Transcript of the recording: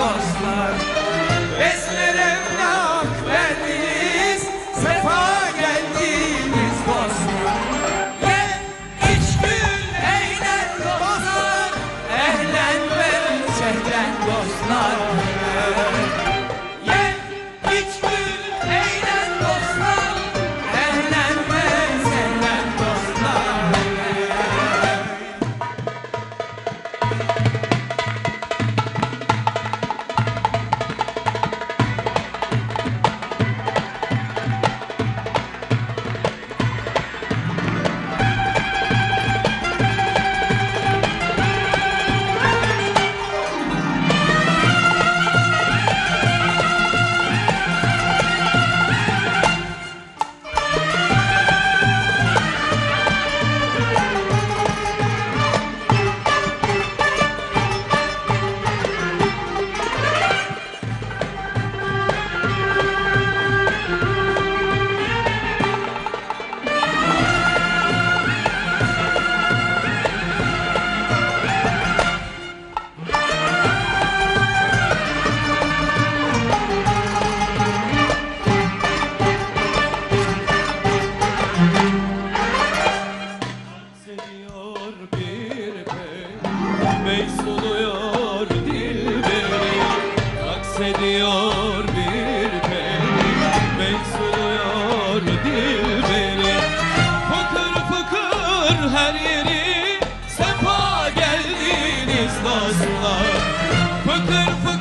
dostlar. Besmele hak verdiniz? Sefa geldiniz dostlar. Ye iç gül eğlen dostlar. Ehlen ve sehlen dostlar Meysuluyor dilberi Aksediyor bir pek Meysuluyor dilberi Fıkır fıkır her yeri Sefa geldiniz dostlar Fıkır fıkır